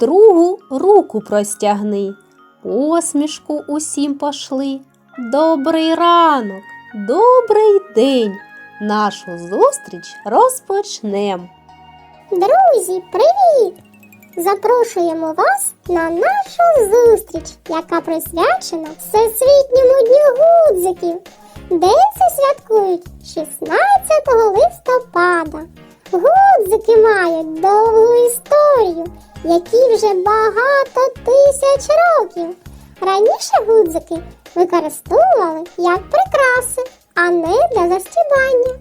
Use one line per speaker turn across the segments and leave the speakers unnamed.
другу руку простягни, посмішку усім пошли. Добрий ранок, добрий день. Нашу зустріч розпочнем.
Друзі, привіт! Запрошуємо вас на нашу зустріч, яка присвячена Всесвітньому дню гудзиків. День це святкують 16 листопада. Гудзики мають довгу історію, які вже багато тисяч років. Раніше гудзики використовували як прикраси, а не для застібання.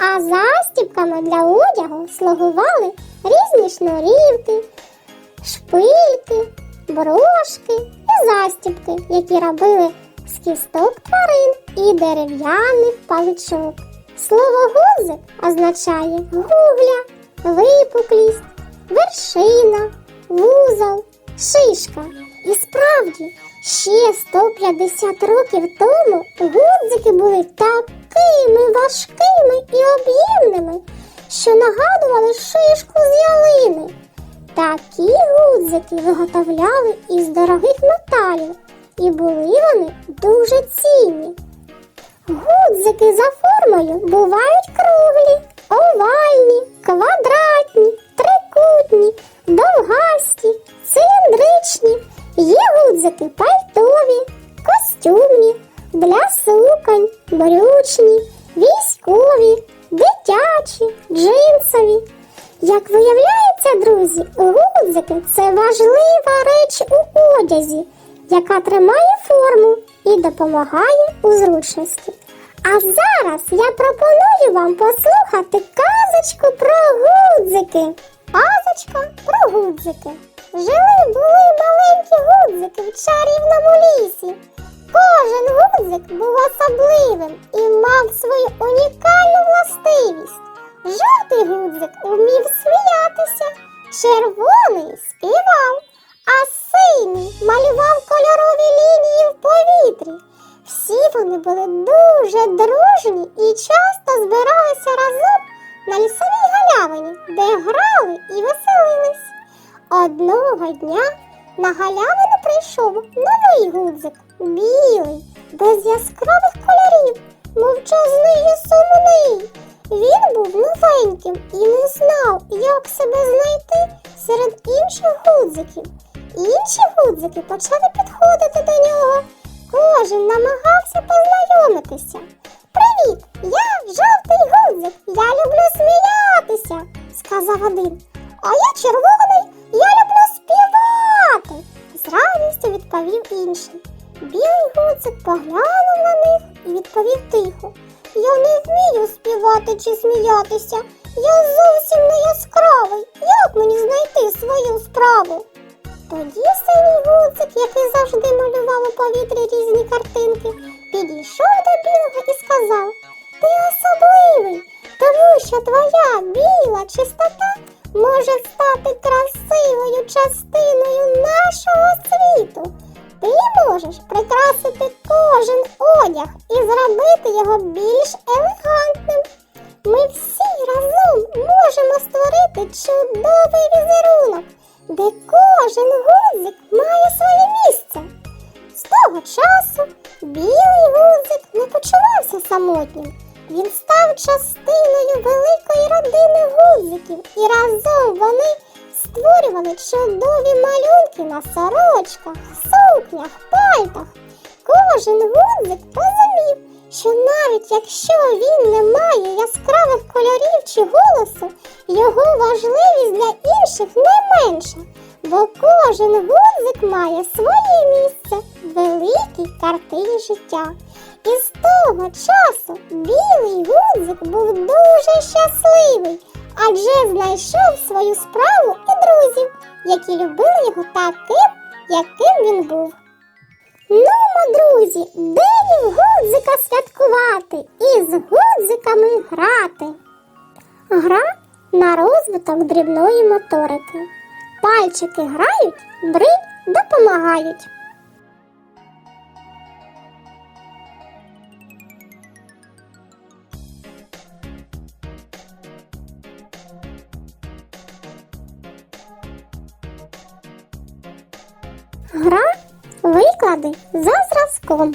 А застібками для одягу слугували різні шнурівки, шпильки, брошки і застібки, які робили з кісток тварин і дерев'яних паличок. Слово гудзик означає гугля, випуклість, вершина, вузол, шишка. І справді, ще 150 років тому гудзики були такими важкими і об'ємними, що нагадували шишку з ялини. Такі гудзики виготовляли із дорогих металів, і були вони дуже цінні. Гудзики за формою бувають круглі, овальні, квадратні, Є гудзики пальтові, костюмні, для суконь, брючні, військові, дитячі, джинсові. Як виявляється, друзі, гудзики це важлива реч у одязі, яка тримає форму і допомагає у зручності. А зараз я пропоную вам послухати казочку про гудзики. Казочка про гудзики. Жили були маленькі гудзики в чарівному лісі. Кожен гудзик був особливим і мав свою унікальну властивість. Жовтий гудзик вмів сміятися, червоний співав, а синій малював кольорові лінії в повітрі. Всі вони були дуже дружні і часто збиралися разом на лісовій галявині, де грали і веселились. Одного дня на галявину прийшов новий гудзик, білий, без яскравих кольорів, мовчазний і сумний. Він був новеньким і не знав, як себе знайти серед інших гудзиків. Інші гудзики почали підходити до нього. Кожен намагався познайомитися. Привіт, я Білий поглянув на них і відповів тихо. Я не вмію співати чи сміятися. Я зовсім не яскравий. Як мені знайти свою справу? Тоді синій гудзик, який завжди малював у повітрі різні картинки, підійшов до білого і сказав: Ти особливий, тому що твоя біла чистота може стати красивою частиною нашого світу. Ти можеш прикрасити кожен одяг і зробити його більш елегантним. Ми всі разом можемо створити чудовий візерунок, де кожен гудзик має своє місце. З того часу білий гудзик не почувався самотнім. Він став частиною великої родини гудзиків, і разом вони створювали чудові малюнки на сорочках, сукнях, пальтах. Кожен гудзик розумів, що навіть якщо він не має яскравих кольорів чи голосу, його важливість для інших не менша, бо кожен гудзик має своє місце в великій картині життя. І з того часу білий гудзик був дуже щасливий, адже знайшов свою справу і друзів, які любили його таким, яким він був. Нумо, друзі, день гудзика святкувати і з гудзиками грати. Гра на розвиток дрібної моторики. Пальчики грають, бриль допомагають. Гра виклади за зразком.